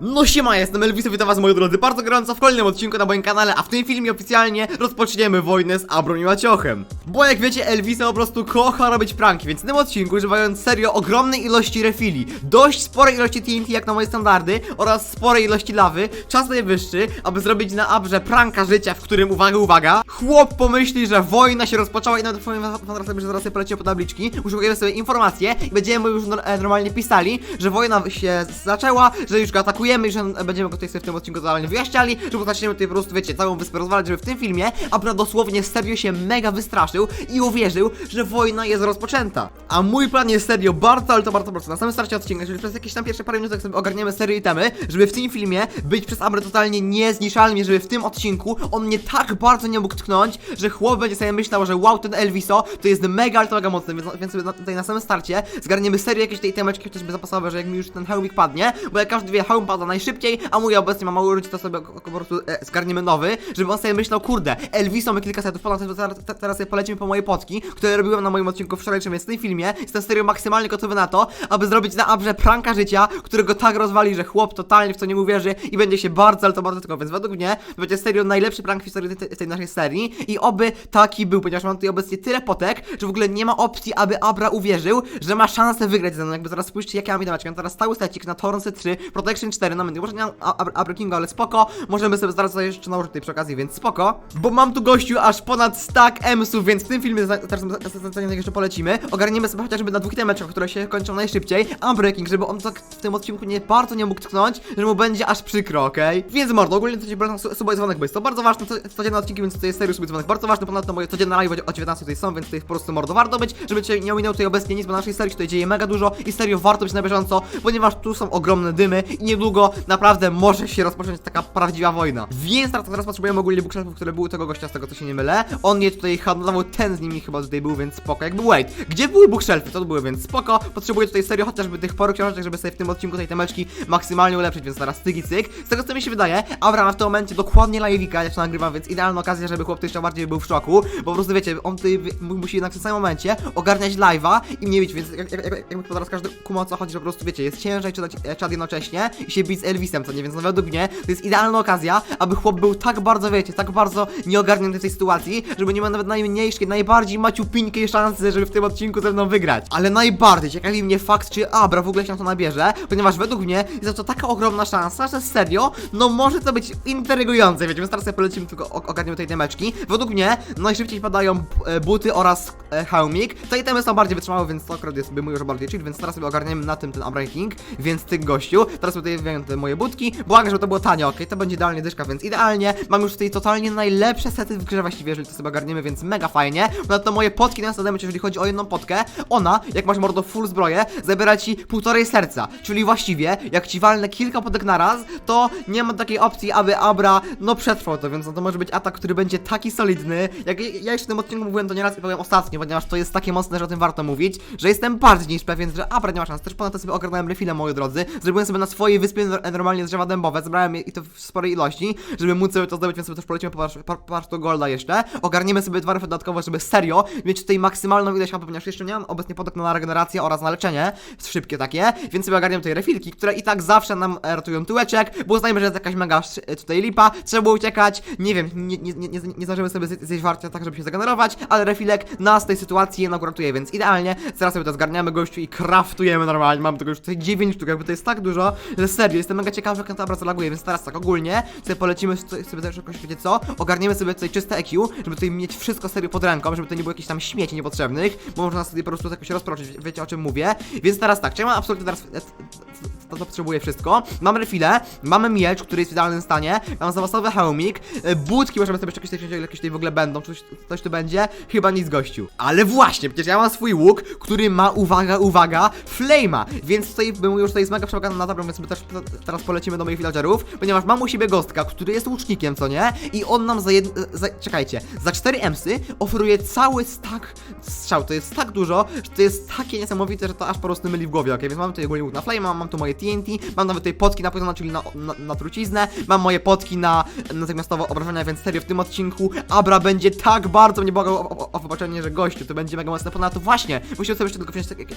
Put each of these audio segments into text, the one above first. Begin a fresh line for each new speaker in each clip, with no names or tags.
No siema, jestem Elvis, witam was moi drodzy bardzo gorąco w kolejnym odcinku na moim kanale, a w tym filmie oficjalnie rozpoczniemy wojnę z Abrą i Maciochem. Bo jak wiecie, Elvis po prostu kocha robić pranki, więc w tym odcinku używając serio ogromnej ilości refili, dość sporej ilości TNT jak na moje standardy oraz sporej ilości lawy, czas najwyższy, aby zrobić na Abrze pranka życia, w którym, uwaga, uwaga, chłop pomyśli, że wojna się rozpoczęła i nawet sobie, że zaraz sobie polecicie po tabliczki, uszukujemy sobie informacje i będziemy już e, normalnie pisali, że wojna się zaczęła, że już go atakujemy i że będziemy go tutaj sobie w tym odcinku totalnie wyjaśniali, że zaczniemy tutaj po prostu, wiecie, całą wyspę rozwalać, żeby w tym filmie Abra dosłownie serio się mega wystraszył i uwierzył, że wojna jest rozpoczęta. A mój plan jest serio bardzo, ale to bardzo prosty. Na samym starcie odcinka, jeżeli przez jakieś tam pierwsze parę minut sobie ogarniemy serio i temy, żeby w tym filmie być przez Abrę totalnie niezniszczalny, żeby w tym odcinku on mnie tak bardzo nie mógł tknąć, że chłop będzie sobie myślał, że wow, ten Elviso to jest mega, ale to mega mocny, więc, więc sobie na, tutaj na samym starcie zgarniemy serio jakieś tej temeczki, chociażby zapasowe, że jak mi już ten hełmik padnie, bo jak każdy wie, hełm pada najszybciej, a mój obecnie ma mały ludzi, to sobie po prostu e, zgarniemy nowy, żeby on sobie myślał, kurde, Elviso ma kilka setów, ponad teraz, te- teraz sobie polecimy po moje potki, które robiłem na moim odcinku wczorajszym, więc w tym filmie jestem serio maksymalnie gotowy na to, aby zrobić na Abrze pranka życia, którego tak rozwali, że chłop totalnie w to nie uwierzy i będzie się bardzo, ale to bardzo tylko, więc według mnie to będzie serio najlepszy prank w historii tej, tej naszej serii i oby taki był, ponieważ mam tutaj obecnie tyle potek, że w ogóle nie ma opcji, aby Abra uwierzył, że ma szansę wygrać ze mną, jakby zaraz spójrzcie jak ja mam dameczkę, mam teraz cały secik na Torrance 3, Protection 4, no nie może nie mam ale spoko, możemy sobie zaraz jeszcze nałożyć tutaj przy okazji, więc spoko, bo mam tu gościu aż ponad stack emsów, więc w tym filmie za- teraz zasadniczo jeszcze polecimy, ogarniemy sobie chociażby na dwóch temeczkach, które się kończą najszybciej, Unbreaking, żeby on tak w tym odcinku nie bardzo nie mógł tknąć, że mu będzie aż przykro, okej? Więc mordo, ogólnie to się suba i dzwonek, bo jest to bardzo ważne, co, codzienne odcinki, więc to jest serio suba dzwonek bardzo ważne, ponadto moje codzienne live o 19 tutaj są, więc tutaj po prostu mordo warto być, żeby cię nie ominął tutaj obecnie nic, bo na naszej serii tutaj dzieje mega dużo i serio warto być na bieżąco, ponieważ tu są ogromne dymy i niedługo naprawdę może się rozpocząć taka prawdziwa wojna. Więc teraz, teraz potrzebujemy ogólnie bookshelfów, które były tego gościa, z tego co się nie mylę. On je tutaj handlował, ten z nimi chyba tutaj był, więc spoko. Jakby wait, gdzie były bookshelfy? To były, więc spoko. Potrzebuję tutaj serio chociażby tych paru książek, żeby sobie w tym odcinku tej temeczki maksymalnie ulepszyć, więc teraz cyk i cyk. Z tego co mi się wydaje, Avra ma w tym momencie dokładnie jak to nagrywam, więc idealna okazja, żeby chłop jeszcze bardziej był w szoku, bo po prostu wiecie, on tutaj musi jednak w tym samym momencie ogarniać live'a i mnie bić, więc jak, jak, jak, jakby to teraz każdy kuma o co chodzi, że po prostu wiecie, jest ciężej czytać e, czat jednocześnie i się z Elvisem, co nie, więc no według mnie to jest idealna okazja, aby chłop był tak bardzo, wiecie, tak bardzo nieogarnięty w tej sytuacji, żeby nie miał nawet najmniejszej, najbardziej maciupińkiej szansy, żeby w tym odcinku ze mną wygrać. Ale najbardziej ciekawi mnie fakt, czy Abra w ogóle się na to nabierze, ponieważ według mnie jest to taka ogromna szansa, że serio, no może to być intrygujące, wiecie, więc teraz sobie polecimy tylko ogarniemy tej temeczki. Według mnie najszybciej padają e, buty oraz e, hełmik. Te itemy są bardziej wytrzymałe, więc to akurat jest, bym już bardziej chill, więc teraz sobie ogarniemy na tym ten Unbreaking, więc tych gościu. Teraz tutaj te moje budki. Błagam, żeby to było tanie, okej, to będzie idealnie dyszka, więc idealnie. Mam już tutaj totalnie najlepsze sety w grze właściwie, jeżeli to sobie ogarniemy, więc mega fajnie. Ponadto moje potki na zadamy, jeżeli chodzi o jedną potkę, ona, jak masz mordo full zbroję, zabiera ci półtorej serca, czyli właściwie, jak ci walnę kilka potek na raz, to nie ma takiej opcji, aby Abra, no przetrwał to, więc no to może być atak, który będzie taki solidny, jak ja jeszcze w tym odcinku mówiłem to nieraz i powiem ostatnio, ponieważ to jest takie mocne, że o tym warto mówić, że jestem bardziej niż pewien, że Abra nie ma szans, też ponadto sobie ogarnąłem refile, moi drodzy, zrobiłem sobie na swojej wyspie nor- normalnie drzewa dębowe, zebrałem je i to w sporej ilości, żeby móc sobie to zdobyć, więc sobie też polecimy po par- golda jeszcze, ogarniemy sobie dwa refy dodatkowo, żeby serio mieć tutaj maksymalną ilość HP, ponieważ jeszcze nie mam obecnie podok na regenerację oraz na leczenie, szybkie takie, więc sobie ogarniemy tutaj refilki, które i tak zawsze nam e, ratują tyłeczek, bo uznajmy, że jest jakaś mega e, tutaj lipa, trzeba uciekać, nie wiem, nie, nie, nie, nie, sobie zje- zjeść warcia tak, żeby się zagenerować, ale refilek nas tej sytuacji jednak uratuje, więc idealnie, zaraz sobie to zgarniamy gościu i craftujemy normalnie, mam tego już tutaj 9 sztuk, jakby to jest tak dużo, że serio, jestem mega ciekawy, jak ta obraz laguje, więc teraz tak ogólnie sobie polecimy sobie sobie też jakoś, wiecie co, ogarniemy sobie tutaj czyste EQ, żeby tutaj mieć wszystko serio pod ręką, żeby to nie było jakichś tam śmieci niepotrzebnych, bo można sobie po prostu jakoś rozproczyć, wiecie o czym mówię, więc teraz tak, czy ja mam absolutnie teraz e, to, to potrzebuję wszystko. Mam refile, mamy miecz, który jest w idealnym stanie, mam zapasowy hełmik, e, budki możemy sobie jakieś jakieś tutaj w ogóle będą, coś, coś tu będzie, chyba nic gościu. Ale właśnie, przecież ja mam swój łuk, który ma, uwaga, uwaga, flame'a, więc tutaj bym już tutaj jest mega przełagany na dobrą, więc my też te- teraz polecimy do moich villagerów, ponieważ mam u siebie gostka, który jest łucznikiem, co nie? I on nam za, jed... za czekajcie, za 4 emsy oferuje cały stack strzał, to jest tak dużo, że to jest takie niesamowite, że to aż po prostu myli w głowie, ok? Więc mam tutaj ogólnie łuk na flame, mam tu moje TNT, mam nawet tutaj potki na poison, czyli na, na, na truciznę, mam moje potki na natychmiastowe obrażenia, więc serio w tym odcinku Abra będzie tak bardzo mnie błagał o, o, o wybaczenie, że gościu, to będzie mega mocne. Ponadto właśnie, musimy sobie jeszcze tylko wziąć tak- jak-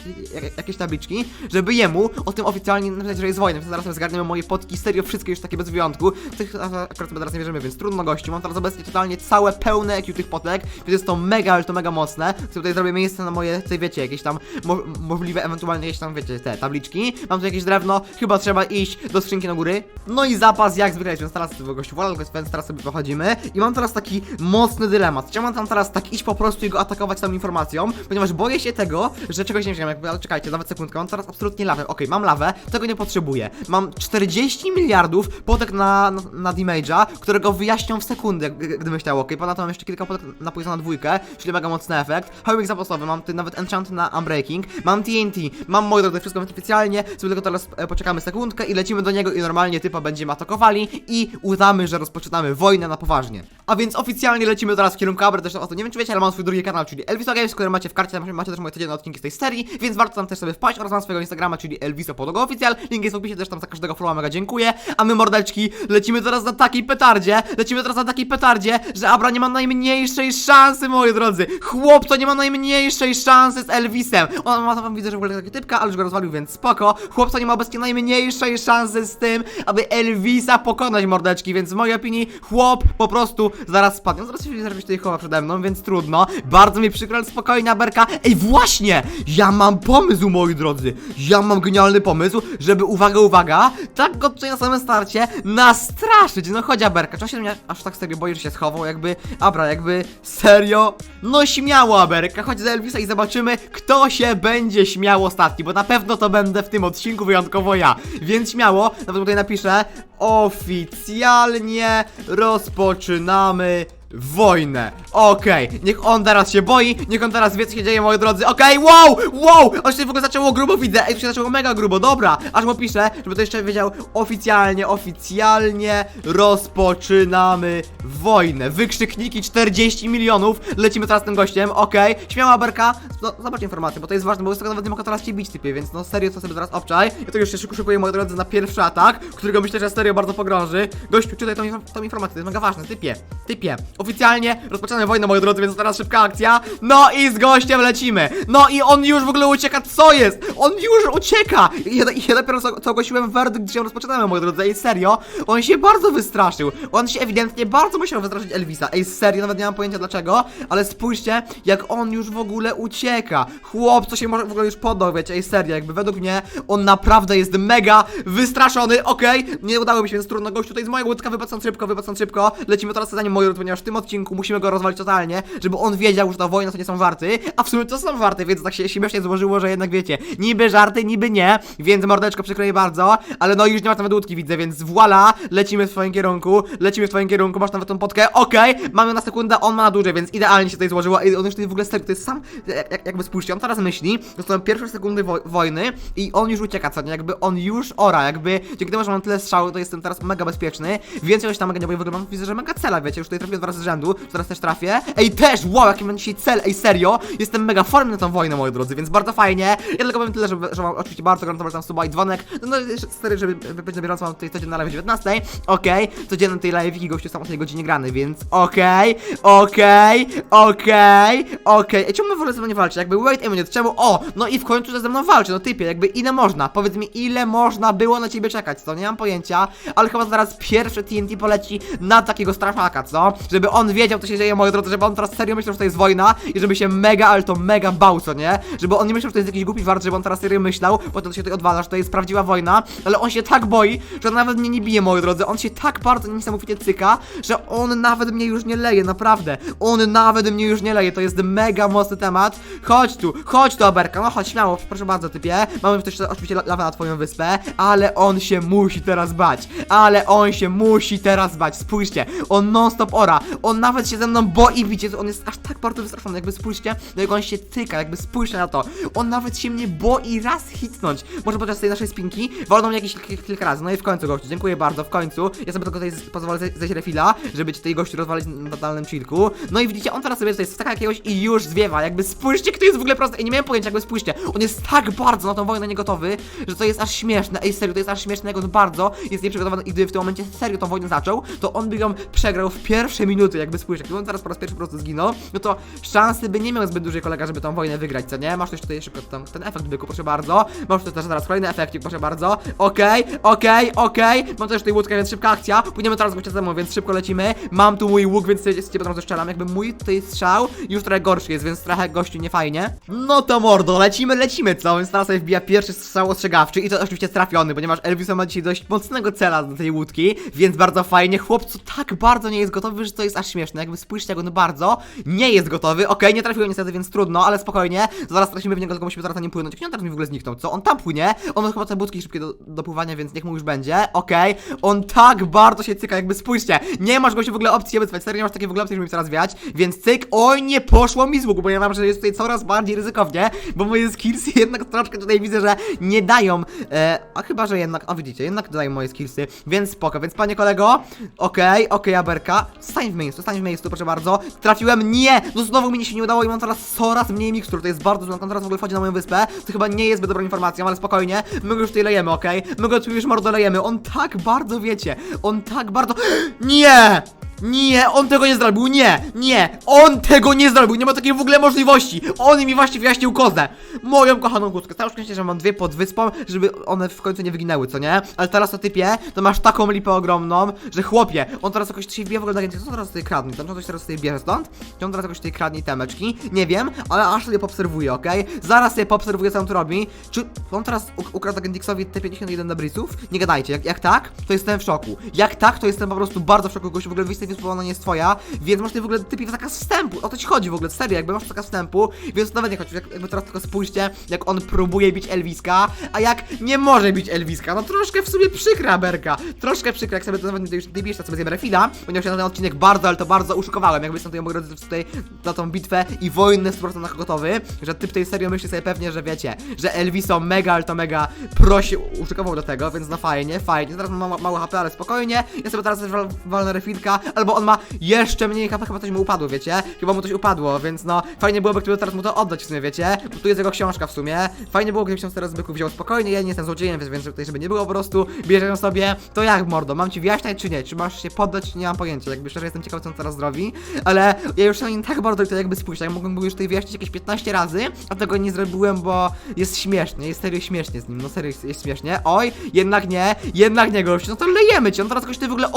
jak- jakieś tabliczki, żeby jemu o tym oficjalnie napisać, że jest wojna, więc zaraz zgarniemy moje potki, serio wszystkie już takie bez wyjątku. Tych akurat sobie teraz nie bierzemy, więc trudno gościu. Mam teraz obecnie totalnie całe pełne EQ tych potek, więc jest to mega, ale to mega mocne. Sobie tutaj zrobię miejsce na moje, tutaj wiecie, jakieś tam mo możliwe, ewentualnie jakieś tam, wiecie, te tabliczki. Mam tu jakieś drewno, chyba trzeba iść do skrzynki na góry. No i zapas jak zwykle, więc teraz tego gościu wolę, więc teraz sobie wychodzimy. I mam teraz taki mocny dylemat. Chciałbym tam teraz tak iść po prostu i go atakować tą informacją, ponieważ boję się tego, że czegoś nie jakby, ale czekajcie, nawet sekundkę, mam teraz absolutnie lawę. Okej, mam lawę, tego nie potrzebuję. Mam 40 miliardów potek na, na, na damage'a, którego wyjaśnią w sekundę, gdybym chciał, okej. Ponadto mam jeszcze kilka potek na Poisona dwójkę, czyli mega mocny efekt. Homing zapasowy, mam tutaj nawet enchant na Unbreaking, mam TNT, mam moje drogi, wszystko oficjalnie, sobie tylko teraz e, poczekamy sekundkę i lecimy do niego i normalnie typa będziemy atakowali i udamy, że rozpoczynamy wojnę na poważnie. A więc oficjalnie lecimy teraz w kierunku Abra, też to nie wiem czy wiecie, ale mam swój drugi kanał, czyli Elviso Games, który macie w karcie, tam macie też moje codzienne odcinki z tej serii, więc warto tam też sobie wpaść oraz mam swojego Instagrama, czyli Elviso Podogo Oficjal, link jest w opisie, też tam za każdego followa mega dziękuję, a my mordeczki lecimy teraz na takiej petardzie, lecimy teraz na takiej petardzie, że Abra nie ma najmniejszej szansy, moi drodzy, chłopco nie ma najmniejszej szansy z Elvisem, on ma tam widzę, że w ogóle taki typka, ale już go rozwalił, więc spoko, chłopco nie ma obecnie najmniejszej szansy z tym, aby Elvisa pokonać mordeczki, więc w mojej opinii chłop po prostu zaraz spadnie, zaraz się zaraz tutaj chowa przede mną, więc trudno, bardzo mi przykro, ale spokojna berka, ej właśnie, ja mam pomysł, moi drodzy, ja mam genialny pomysł, żeby, uwaga, uwaga, tak go tutaj na samym starcie nastraszyć, no chodź Aberka, czy on się mnie aż tak serio boi, że się schował, jakby, abra, jakby, serio, no śmiało Aberka, chodź do Elvisa i zobaczymy, kto się będzie śmiał ostatni, bo na pewno to będę w tym odcinku wyjątkowo ja, więc śmiało, nawet tutaj napiszę, oficjalnie rozpoczynamy wojnę. Okej, niech on teraz się boi, niech on teraz wie co się dzieje, moi drodzy. Okej, wow, wow, on się w ogóle zaczęło grubo, widzę, ej, to się zaczęło mega grubo, dobra, aż mu piszę, żeby to jeszcze wiedział, oficjalnie, oficjalnie rozpoczynamy wojnę. Wykrzykniki 40 milionów, lecimy teraz z tym gościem, okej, śmiała berka, no, zobacz informację, bo to jest ważne, bo z tego nawet nie mogę teraz cię bić, typie, więc no serio, co sobie teraz obczaj. Ja to już się szyku- szykuję, moi drodzy, na pierwszy atak, którego myślę, że serio bardzo pogrąży. Gościu, czytaj tą, tą informację, to jest mega ważne, typie, typie. Oficjalnie rozpoczynamy wojnę, moi drodzy, więc teraz szybka akcja. No i z gościem lecimy. No i on już w ogóle ucieka, co jest? On już ucieka! Ja, ja dopiero co, co ogłosiłem werdykt, że rozpoczynamy, moi drodzy, ej, serio? On się bardzo wystraszył. On się ewidentnie bardzo musiał wystraszyć Elvisa. Ej, serio, nawet nie mam pojęcia dlaczego, ale spójrzcie, jak on już w ogóle ucieka. Chłop, co się może w ogóle już podał, wiecie, ej, serio, jakby według mnie on naprawdę jest mega wystraszony, okej? Nie udało mi się, więc trudno, gościu, tutaj z mojego łódka, wypłacam szybko, wypłacam szybko. Lecimy teraz za nim, moi drodzy, ponieważ w tym odcinku musimy go rozwalić totalnie, żeby on wiedział, że ta wojna to nie są warty, a w sumie to są warty, więc tak się śmiesznie złożyło, że jednak wiecie, niby żarty, niby nie, więc mordeczko przykryję bardzo, ale no już nie masz nawet łódki, widzę, więc voila, lecimy w twoim kierunku, lecimy w twoim kierunku, masz nawet tą potkę, okej, mamy na sekundę, on ma na dłużej, więc idealnie się tutaj złożyło, i on już tutaj w ogóle serio, to jest sam, jak, jak, jakby spójrzcie, on teraz myśli, to są pierwsze sekundy wo wojny i on już ucieka, co nie, jakby on już ora, jakby dzięki temu, że mam tyle strzału, to jestem teraz mega bezpieczny, więcej już tam mega nie boję, w ogóle mam, widzę, że mega cela, wiecie, już tutaj trafię dwa razy rzędu, teraz też trafię, ej, też, wow, jaki mam dzisiaj cel, ej, serio, jestem mega formny na tą wojnę, moi drodzy, więc bardzo fajnie, ja tylko powiem tyle, że, że mam oczywiście bardzo gorąco tam suba i dzwonek, no, no stary, żeby być na bieżąco, mam tutaj codziennie na live 19, okej, codziennie tej live i gościu sam o tej godzinie grany, więc okej, okej, okej, okej, ej, czemu w ogóle ze mną nie walczy, jakby wait a minute, czemu, o, no i w końcu ze mną walczy, no typie, jakby ile można, powiedz mi, ile można było na ciebie czekać, co, nie mam pojęcia, ale chyba zaraz pierwsze TNT poleci na takiego straszaka, co, żeby on wiedział, co się dzieje, moi drodzy, żeby on teraz serio myślał, że to jest wojna i żeby się mega, ale to mega bał, co nie, żeby on nie myślał, że to jest jakiś głupi wart, żeby on teraz serio myślał, bo to się tutaj odwala, że to jest prawdziwa wojna, ale on się tak boi, że nawet mnie nie bije, moi drodzy, on się tak bardzo niesamowicie cyka, że on nawet mnie już nie leje, naprawdę, on nawet mnie już nie leje, to jest mega mocny temat, chodź tu, chodź tu, Aberka, no chodź, śmiało, proszę bardzo, typie, mamy też oczywiście la- lawę na twoją wyspę, ale on się musi teraz bać, ale on się musi teraz bać, spójrzcie, on non stop ora, on nawet się ze mną boi bicie, on jest aż tak bardzo wystraszony, jakby spójrzcie, no jak on się tyka, jakby spójrzcie na to, on nawet się mnie boi raz hitnąć, może podczas tej naszej spinki, wolno mnie jakieś kil- kilka razy, no i w końcu gościu, dziękuję bardzo, w końcu, ja sobie tylko tutaj pozwolę zej- zejść refila, żeby tej gościu rozwalić na totalnym chillku, no i widzicie, on teraz sobie tutaj staka jakiegoś i już zwiewa, jakby spójrzcie, kto jest w ogóle prosty, Ej, nie miałem pojęcia, jakby spójrzcie, on jest tak bardzo na tą wojnę niegotowy, że to jest aż śmieszne, ej serio, to jest aż śmieszne, jak on bardzo jest nieprzygotowany i gdyby w tym momencie serio tą wojnę zaczął, to on by ją przegrał w pierwszej minucie minuty, jakby spójrz, jakby on teraz po raz pierwszy po prostu zginął, no to szansy by nie miał zbyt dużej kolega, żeby tą wojnę wygrać, co nie? Masz też tutaj szybko ten, ten efekt byku, proszę bardzo. Masz też zaraz kolejny efekcik, proszę bardzo. Okej, okej, okej. Mam też tutaj łódkę, więc szybka akcja. Płyniemy teraz gościa ze mną, więc szybko lecimy. Mam tu mój łuk, więc cię potem strzelam. Jakby mój tutaj strzał już trochę gorszy jest, więc trochę gościu nie fajnie. No to mordo, lecimy, lecimy, co? Więc teraz sobie wbija pierwszy strzał ostrzegawczy i to oczywiście trafiony, ponieważ Elviso ma dzisiaj dość mocnego cela do tej łódki, więc bardzo fajnie. Chłopcu tak bardzo nie jest gotowy, że to jest aż śmieszne. Jakby spójrzcie, jak on bardzo nie jest gotowy. Okej, nie trafiłem niestety, więc trudno, ale spokojnie. Zaraz tracimy w niego, tylko musimy zaraz na nim płynąć. Jak nie on teraz mi w ogóle zniknął, co? On tam płynie, on ma chyba te budki szybkie do, do pływania, więc niech mu już będzie. Okej, on tak bardzo się cyka, jakby spójrzcie. Nie masz go się w ogóle opcji wycwać, serio nie masz takiej w ogóle opcji, żeby mi teraz wiać, więc cyk, oj, nie poszło mi z łuku, bo ja mam, że jest tutaj coraz bardziej ryzykownie, bo moje skillsy jednak troszkę tutaj widzę, że nie dają, e, a chyba, że jednak, o widzicie, jednak dają moje skillsy, więc spoko, więc panie kolego, okej, okej, Aberka, stań w miejscu, stań w miejscu, proszę bardzo, trafiłem, nie, no znowu mi się nie udało i mam teraz coraz mniej mikstur, to jest bardzo złe, on teraz w ogóle wchodzi na moją wyspę, to chyba nie jest zbyt dobrą informacją, ale spokojnie, my go już tutaj lejemy, okej, my go tu już mordo lejemy, on tak bardzo, wiecie, on tak bardzo, nie! Nie, on tego nie zrobił, nie, nie, on tego nie zrobił, nie ma takiej w ogóle możliwości. On mi właśnie wyjaśnił kozę. Moją kochaną kłódkę. Całe szczęście, że mam dwie pod wyspą, żeby one w końcu nie wyginęły, co nie? Ale teraz to typie, to masz taką lipę ogromną, że chłopie, on teraz jakoś się w ogóle na. Co teraz tutaj kradnie? Tam, coś teraz tutaj bierze stąd? Czy on teraz jakoś tutaj kradnie temeczki? Nie wiem, ale aż sobie poobserwuję, okej? Zaraz sobie poobserwuję, co on tu robi. Czy on teraz uk- ukradł Agentixowi T51 na brisów? Nie gadajcie, jak, jak tak, to jestem w szoku. Jak tak, to jestem po prostu bardzo w szoku, gościu, w ogóle wyjście więc ona nie jest twoja, więc masz tutaj w ogóle typie zakaz wstępu. O to ci chodzi w ogóle, serio, jakby masz zakaz wstępu, więc nawet nie chodzi, jak, jakby teraz tylko spójrzcie, jak on próbuje bić Elviska, a jak nie może bić Elviska. No troszkę w sumie przykra berka, troszkę przykra, jak sobie to nawet już nie bierz, sobie zjem refila, ponieważ ja na ten odcinek bardzo, ale to bardzo uszykowałem, jakby tutaj, moi drodzy, tutaj na tą bitwę i wojnę z na gotowy, że typ tej serio myśli sobie pewnie, że wiecie, że Elviso mega, ale to mega prosi, uszykował do tego, więc no fajnie, fajnie, teraz mam mało, HP, ale spokojnie, ja sobie teraz walnę refilka, albo on ma jeszcze mniej HP, chyba coś mu upadło, wiecie, chyba mu coś upadło, więc no, fajnie byłoby, gdyby teraz mu to oddać w sumie, wiecie, bo tu jest jego książka w sumie, fajnie było, gdybyś ją teraz byku wziął spokojnie, ja nie jestem złodziejem, więc, więc tutaj, żeby nie było po prostu, bierze ją sobie, to jak mordo, mam ci wyjaśniać czy nie, czy masz się poddać, nie mam pojęcia, jakby szczerze jestem ciekaw, co on teraz zrobi, ale ja już na nim tak bardzo to jakby spójrzeć, jak mógłbym go już tutaj wyjaśnić jakieś 15 razy, a tego nie zrobiłem, bo jest śmiesznie, jest serio śmiesznie z nim, no serio jest, jest śmiesznie, oj, jednak nie, jednak nie gościu, no to lejemy cię, on teraz goś ty w ogóle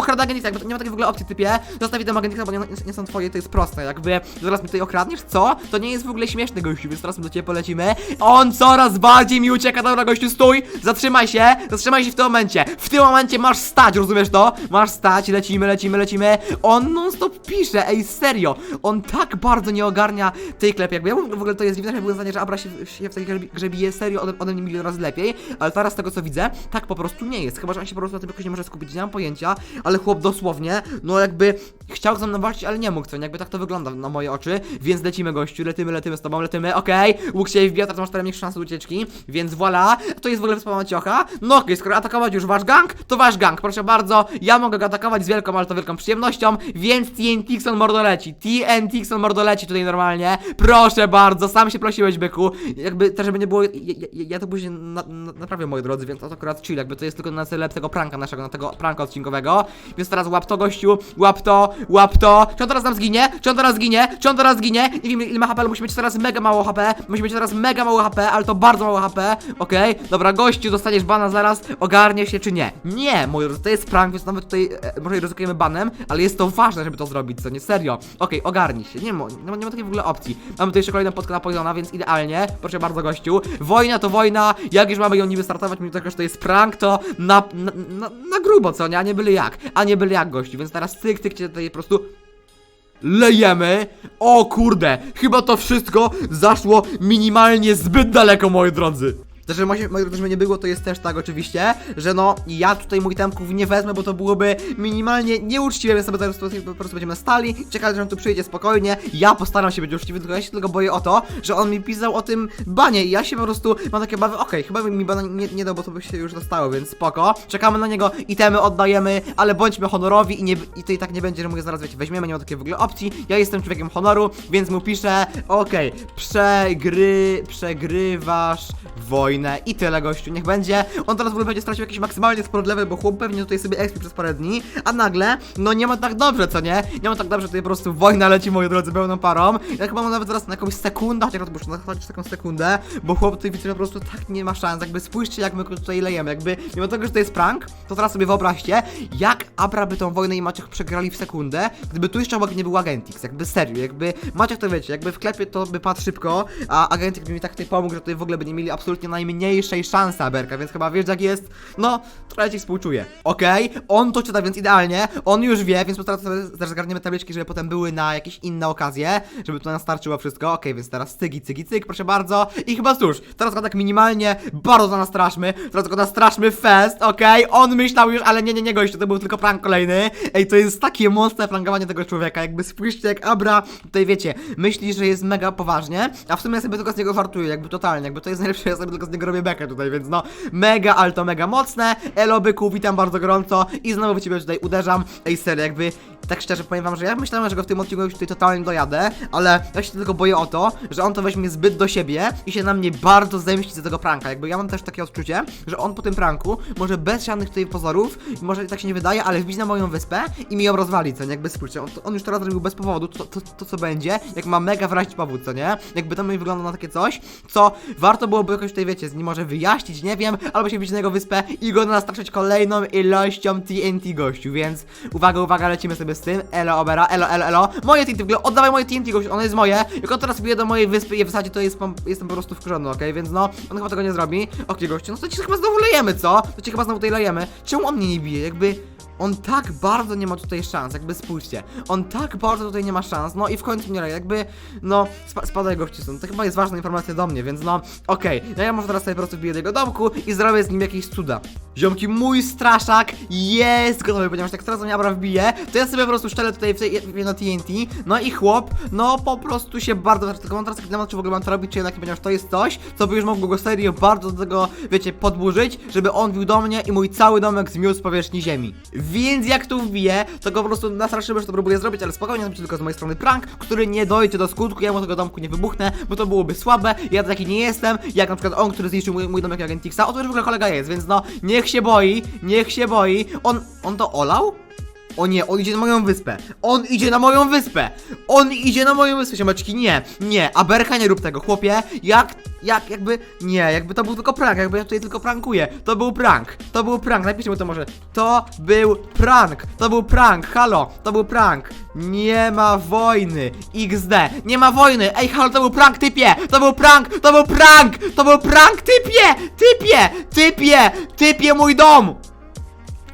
jakby to nie ma takiej w ogóle opcji typie, zostawi tam Agentixa, bo nie, nie, są twoje, to jest proste, jakby zaraz mi tutaj okradniesz, co? To nie jest w ogóle śmieszne gościu, więc teraz my do ciebie polecimy, on coraz bardziej mi ucieka, dobra gościu, stój, zatrzymaj się, zatrzymaj się w tym momencie, w tym momencie masz stać, rozumiesz to? Masz stać, lecimy, lecimy, lecimy, on non stop pisze, ej, serio, on tak bardzo nie ogarnia tej klepy, jakby ja w ogóle to jest dziwne, było zdanie, że Abra się, się w tej grze bije. Serio ode, ode mnie milion razy lepiej, ale teraz z tego co widzę, tak po prostu nie jest, chyba, że on się po prostu na tym jakoś nie może skupić, nie mam pojęcia, ale chłop dosłownie, no jakby chciał ze mną walczyć, ale nie mógł, co nie? jakby tak to wygląda na moje oczy, więc lecimy gościu, lecimy, lecimy z tobą, lecimy, okej, łuk się wbija, teraz masz teraz mniejsze szanse ucieczki, więc voilà, to jest w ogóle wyspa Maciocha, no okej, skoro atakować już wasz gang, to wasz gang, proszę bardzo, ja mogę go atakować z wielką, ale to wielką przyjemnością, więc TNT mordo leci, TNT mordo leci tutaj normalnie, proszę bardzo, sam się prosiłeś, byku, jakby też żeby nie było, ja, ja, ja to później na, na, naprawię, moi drodzy, więc to akurat chill, jakby to jest tylko na cele tego pranka naszego, na tego pranka odcinkowego, więc teraz łap to gościu, łap to, łap to, czy on teraz nam zginie, czy on teraz zginie, czy on teraz zginie, nie wiem ile ma HP, ale musi mieć teraz mega mało HP, musi mieć teraz mega mało HP, ale to bardzo mało HP, okej, dobra, gościu, dostaniesz bana zaraz, ogarnie się czy nie, nie, drodzy, to jest prank, więc nawet tutaj e, może ryzykujemy banem, ale jest to ważne, żeby to zrobić, co nie, serio, okej, ogarnij się, nie ma, nie ma, nie ma takiej w ogóle opcji, mamy tutaj jeszcze kolejną podkę na więc idealnie, proszę bardzo gościu, wojna to wojna, jak już mamy ją niby startować, mimo tego, że to jest prank, to na, na, na, na grubo, co nie, a nie byle jak, a nie byle jak gościu, więc teraz tyk, tyk cię tutaj po prostu lejemy. O kurde, chyba to wszystko zaszło minimalnie zbyt daleko, moi drodzy. Też, że moi moi drodzy, żeby nie było, to jest też tak oczywiście, że no, ja tutaj mój temków nie wezmę, bo to byłoby minimalnie nieuczciwe, więc sobie teraz po prostu- będziemy stali, czekali, że on tu przyjdzie spokojnie, ja postaram się być uczciwy, tylko ja się tylko boję o to, że on mi pisał o tym banie i ja się po prostu mam takie bawy, okej, chyba by mi bana nie, nie dał, bo to by się już dostało, więc spoko, czekamy na niego, itemy oddajemy, ale bądźmy honorowi i, nie, i to i tak nie będzie, że je zaraz, wiecie, weźmiemy, nie ma takiej w ogóle opcji, ja jestem człowiekiem honoru, więc mu piszę, okej, przegry, przegrywasz wojnę wojnę i tyle gościu, niech będzie. On teraz w ogóle będzie stracił jakiś maksymalnie sport level, bo chłop pewnie tutaj sobie expi przez parę dni, a nagle, no nie ma tak dobrze, co nie? Nie ma tak dobrze, tutaj po prostu wojna leci, moi drodzy, pełną parą. Ja chyba mam nawet zaraz na jakąś sekundę, chociaż muszę nachodzić taką sekundę, bo chłop tutaj widzę po prostu tak nie ma szans, jakby spójrzcie jak my tutaj lejemy, jakby mimo tego, że to jest prank, to teraz sobie wyobraźcie, jak Abra by tą wojnę i Maciek przegrali w sekundę, gdyby tu jeszcze obok nie był Agentix, jakby serio, jakby Maciek to wiecie, jakby w klepie to by padł szybko, a Agentix by mi tak tutaj pomógł, że tutaj w ogóle by nie mieli absolutnie najmniejszej szansy Aberka, więc chyba wiesz jak jest, no, trochę ci współczuję. Okej, on to czyta, więc idealnie, on już wie, więc teraz sobie też zgarniemy tabliczki, żeby potem były na jakieś inne okazje, żeby to nastarczyło wszystko, okej, więc teraz cygi, cygi, cyk, proszę bardzo, i chyba cóż, teraz go tak minimalnie bardzo go nastraszmy, teraz go nastraszmy fest, okej, on myślał już, ale nie, nie, nie, gościu, to był tylko prank kolejny, ej, to jest takie mocne prankowanie tego człowieka, jakby spójrzcie jak Abra, tutaj wiecie, myśli, że jest mega poważnie, a w sumie sobie tylko z niego żartuję, jakby totalnie, jakby to jest najlepsze, ja sobie tylko z robię bekę tutaj, więc no, mega, ale to mega mocne, elo byku, witam bardzo gorąco i znowu w ciebie tutaj uderzam, ej, serio, jakby, tak szczerze powiem wam, że ja myślałem, że go w tym odcinku już tutaj totalnie dojadę, ale ja się tylko boję o to, że on to weźmie zbyt do siebie i się na mnie bardzo zemści za tego pranka. Jakby ja mam też takie odczucie, że on po tym pranku może bez żadnych tutaj pozorów, może tak się nie wydaje, ale wbić na moją wyspę i mi ją rozwali, co nie? Jakby spójrzcie, on, on już teraz zrobił bez powodu, to, to, to co będzie, jak ma mega wyrazić powód, co nie? Jakby to mi wygląda na takie coś, co warto byłoby jakoś tutaj, wiecie, z nim może wyjaśnić, nie wiem, albo się wbić na jego wyspę i go nastraszyć kolejną ilością TNT gościu, więc uwaga, uwaga, lecimy sobie z tym, elo obera, elo, elo, elo, moje TNT, w ogóle oddawaj moje TNT gościu, ono jest moje, jak on teraz bije do mojej wyspy i je wysadzi, to jest, jestem po prostu wkurzony, okej, więc no, on chyba tego nie zrobi, okej gościu, no to ci chyba znowu lejemy, co? To ci chyba znowu tutaj lejemy, czemu on mnie nie bije, jakby... On tak bardzo nie ma tutaj szans, jakby spójrzcie. On tak bardzo tutaj nie ma szans, no i w końcu mnie jakby, no, spa spadaj gościu stąd. To chyba jest ważna informacja do mnie, więc no, okej. No ja może teraz sobie po prostu wbiję do jego domku i zrobię z nim jakieś cuda. Ziomki, mój straszak jest gotowy, ponieważ jak teraz mnie Abra wbije, to ja sobie po prostu szczelę tutaj w tej- w TNT, no i chłop, no po prostu się bardzo, mam teraz temat, czy w ogóle mam to robić, czy jednak nie, ponieważ to jest coś, co by już mogło go serio bardzo do tego, wiecie, podburzyć, żeby on bił do mnie i mój cały domek zmiósł z powierzchni ziemi. Więc jak tu wbije, to go po prostu nastraszymy, że to próbuję zrobić, ale spokojnie, to tylko z mojej strony prank, który nie dojdzie do skutku, ja mu tego domku nie wybuchnę, bo to byłoby słabe, ja taki nie jestem, jak na przykład on, który zniszczył mój, mój domek Agentixa, o to już w ogóle kolega jest, więc no, niech się boi, niech się boi, on, on to olał? O nie, on idzie na moją wyspę. On idzie na moją wyspę. On idzie na moją wyspę, siomeczki. Nie, nie. Aberka, nie rób tego, chłopie. Jak, jak, jakby, nie, jakby to był tylko prank, jakby ja tutaj tylko prankuję. To był prank, to był prank, napiszcie mu to może. To był prank, to był prank, halo, to był prank. Nie ma wojny, XD, nie ma wojny. Ej, halo, to był prank, typie, to był prank, to był prank, to był prank, typie, typie, typie, typie mój dom.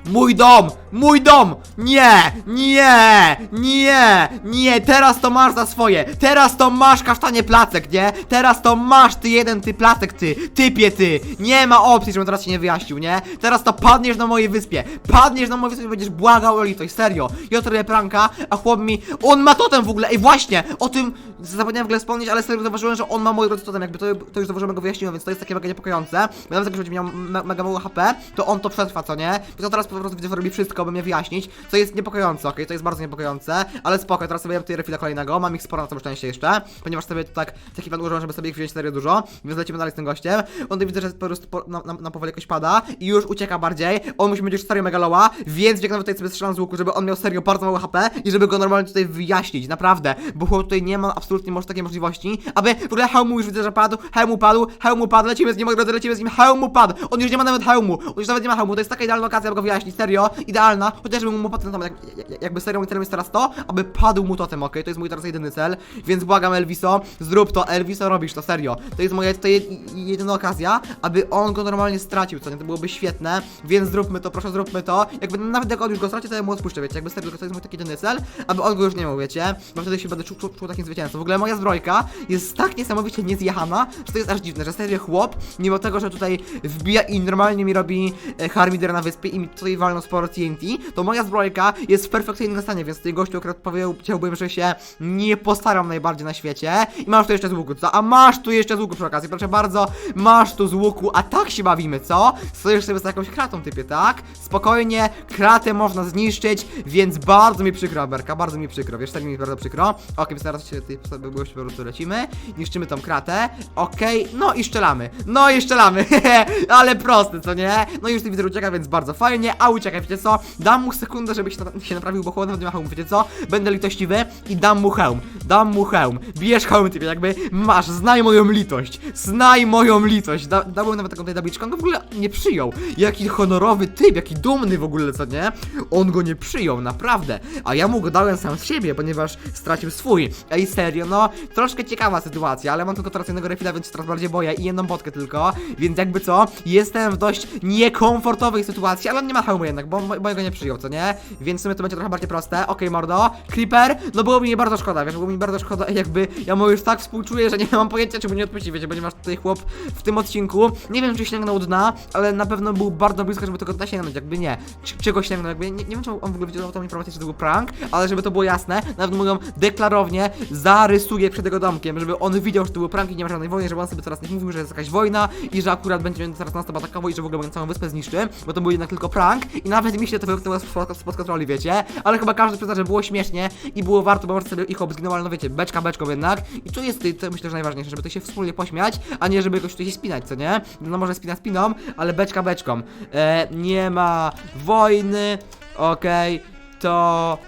Mój dom! Mój dom! Nie! Nie! Nie! Nie! Teraz to masz za swoje! Teraz to masz kasztanie placek, nie? Teraz to masz ty jeden ty placek, ty! Typie ty! Nie ma opcji, żebym teraz się nie wyjaśnił, nie? Teraz to padniesz na mojej wyspie! Padniesz na mojej wyspie i będziesz błagał o litość, serio! Ja robię pranka, a chłop mi... On ma totem w ogóle! Ej, właśnie! O tym zapomniałem w ogóle wspomnieć, ale serio zauważyłem, że on ma mój drodzy totem, jakby to, to już zauważyłem, go wyjaśniłem, więc to jest takie mega niepokojące. Bo nawet jak będzie miał me mega mało HP, to on to przetrwa, co nie? To teraz po prostu że robi wszystko, by mnie wyjaśnić, co jest niepokojące, okej, to jest bardzo niepokojące, ale spoko, teraz sobie tutaj refila kolejnego, mam ich sporo na całe szczęście jeszcze, ponieważ sobie tu tak taki plan użyłem, żeby sobie ich wziąć serio dużo, więc lecimy dalej z tym gościem. On tutaj widzę, że po prostu po, na, na, na powoli jakoś pada i już ucieka bardziej, on musi mieć już serio megaloła, więc biegnę tutaj sobie strzelam z łuku, żeby on miał serio bardzo mało HP i żeby go normalnie tutaj wyjaśnić, naprawdę, bo chłop tutaj nie ma absolutnie może takiej możliwości, aby w ogóle hełmu już widzę, że padł, hełmu padł, hełmu padł, lecimy z nim, drodzy, lecimy z nim, hełmu padł, on już nie ma nawet hełmu, on już nawet nie ma hełmu, to jest taka idealna okazja, aby go wyjaśnić, serio, idealna, chociażby mu potem tam, jak, jak, jakby serio mój celem jest teraz to, aby padł mu totem, okej, to jest mój teraz jedyny cel, więc błagam Elviso, zrób to, Elviso robisz to, serio, to jest moja tutaj jed- jedyna okazja, aby on go normalnie stracił, co nie, to byłoby świetne, więc zróbmy to, proszę zróbmy to, jakby nawet jak on już go straci, to ja mu odpuszczę, wiecie, jakby serio, to jest mój taki jedyny cel, aby on go już nie miał, wiecie, bo wtedy się będę czuł, czuł, czuł takim zwycięzcą, w ogóle moja zbrojka jest tak niesamowicie niezjechana, że to jest aż dziwne, że serio chłop, mimo tego, że tutaj wbija i normalnie mi robi e, harmider na wyspie i mi tutaj walną sporo TNT, TNT, to moja zbrojka jest w perfekcyjnym stanie, więc tutaj gościu akurat powiedziałbym, że się nie postaram najbardziej na świecie. I masz tu jeszcze z łuku, co? A masz tu jeszcze z łuku przy okazji, proszę bardzo, masz tu z łuku, a tak się bawimy, co? Stoisz sobie z jakąś kratą, typie, tak? Spokojnie, kratę można zniszczyć, więc bardzo mi przykro, Berka, bardzo mi przykro, wiesz, tak mi bardzo przykro. Okej, więc teraz się tutaj sobie po prostu lecimy, niszczymy tą kratę, okej, no i szczelamy, no i szczelamy, ale proste, co nie? No i już ty widzę ucieka, więc bardzo fajnie, a uciekaj, wiecie co? Dam mu sekundę, żeby się, na, się naprawił, bo chłodno nie ma hełmu, wiecie co? Będę litościwy i dam mu hełm, dam mu hełm, bijesz hełm, typie, jakby masz, znaj moją litość, znaj moją litość, da, dałem nawet taką tutaj tabliczkę, on go w ogóle nie przyjął, jaki honorowy typ, jaki dumny w ogóle, co nie? On go nie przyjął, naprawdę, a ja mu go dałem sam z siebie, ponieważ stracił swój, ej serio, no, troszkę ciekawa sytuacja, ale mam tylko teraz jednego refila, więc się teraz bardziej boję i jedną potkę tylko, więc jakby co, jestem w dość niekomfortowej sytuacji, ale on nie ma hełmu jednak, bo mo- nie przyjął, co nie? Więc w sumie to będzie trochę bardziej proste, okej mordo, Creeper, no było mi nie bardzo szkoda, wiesz, było mi bardzo szkoda, jakby ja mu już tak współczuję, że nie mam pojęcia, czy mu nie odpuści, wiecie, ponieważ tutaj chłop w tym odcinku, nie wiem czy sięgnął dna, ale na pewno był bardzo blisko, żeby tego dna sięgnąć, jakby nie, Czy- czego sięgnął, jakby, nie, nie wiem czy on w ogóle wiedział tą informację, czy to był prank, ale żeby to było jasne, nawet ją deklarownie zarysuję przed jego domkiem, żeby on widział, że to był prank i nie ma żadnej wojny, żeby on sobie coraz nie mówił, że jest jakaś wojna i że akurat będzie zaraz nas atakował i że w ogóle całą wyspę zniszczy, bo to był jednak tylko prank i nawet mi się to wymknęło spod, spod kontroli, wiecie, ale chyba każdy przyzna, że było śmiesznie i było warto, bo sobie ich obzginął, ale no wiecie, beczka beczką jednak i tu jest to myślę, że najważniejsze, żeby to się wspólnie pośmiać, a nie żeby jakoś tutaj się spinać, co nie? No może spina spiną, ale beczka beczką. E, nie ma wojny, okej, to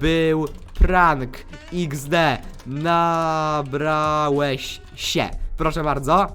był prank XD. Nabrałeś się. Proszę bardzo.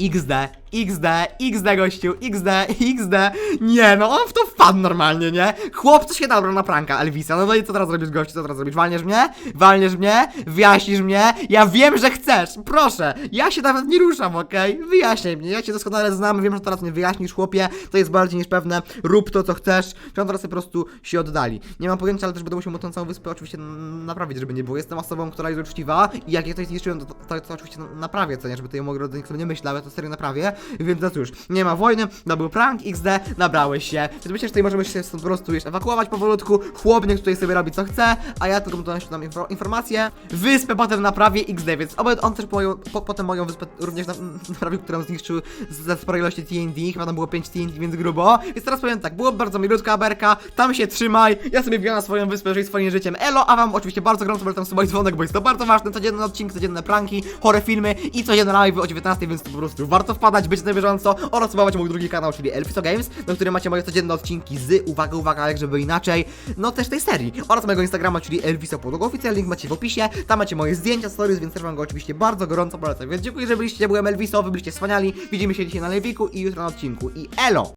XD, XD, XD gościu, XD, XD. Nie, no on w to wpadł normalnie, nie? Chłop co się nabrał na pranka Elvisa. No, no i co teraz robisz gościu, co teraz robisz? Walniesz mnie? Walniesz mnie? Wyjaśnisz mnie? Ja wiem, że chcesz, proszę. Ja się nawet nie ruszam, okej? Wyjaśnij mnie, ja cię doskonale znam, wiem, że teraz mnie wyjaśnisz, chłopie. To jest bardziej niż pewne. Rób to, co chcesz. Czy on teraz po prostu się oddali. Nie mam pojęcia, ale też będę musiał mu tą całą wyspę oczywiście naprawić, żeby nie było. Jestem osobą, która jest uczciwa i jak ja coś zniszczyłem, to, to, to oczywiście naprawię, co nie? Żeby to ją mogło nikt sobie nie myślał, ja to serio naprawię. Więc no cóż, nie ma wojny, to był prank, XD, nabrałeś się. Więc myślę, że tutaj możemy się po prostu już ewakuować powolutku. Chłopnik tutaj sobie robi co chce, a ja tylko mu dam tam info informację. Wyspę potem naprawię XD, więc on też moją, po, potem moją wyspę również na, naprawił, którą zniszczył ze sporej ilości TNT. Chyba tam było 5 TNT, więc grubo. Więc teraz powiem tak, było bardzo milutka berka, tam się trzymaj. Ja sobie wbiłem na swoją wyspę, żyj swoim życiem. Elo, a wam oczywiście bardzo gorąco polecam subać dzwonek, bo jest to bardzo ważne. Codzienny odcinek, codzienne pranki, chore filmy i codzienne live o 19, więc to po prostu warto wpadać, być na bieżąco oraz subować mój drugi kanał, czyli Elfiso Games, na którym macie moje codzienne odcinki z, uwaga, uwaga, jak żeby inaczej, no też tej serii. Oraz mojego Instagrama, czyli Elfiso Podłogo link macie w opisie, tam macie moje zdjęcia, stories, więc też wam go oczywiście bardzo gorąco polecam. Więc dziękuję, że byliście, byłem Elviso, wy byliście wspaniali, widzimy się dzisiaj na live'iku i jutro na odcinku i elo!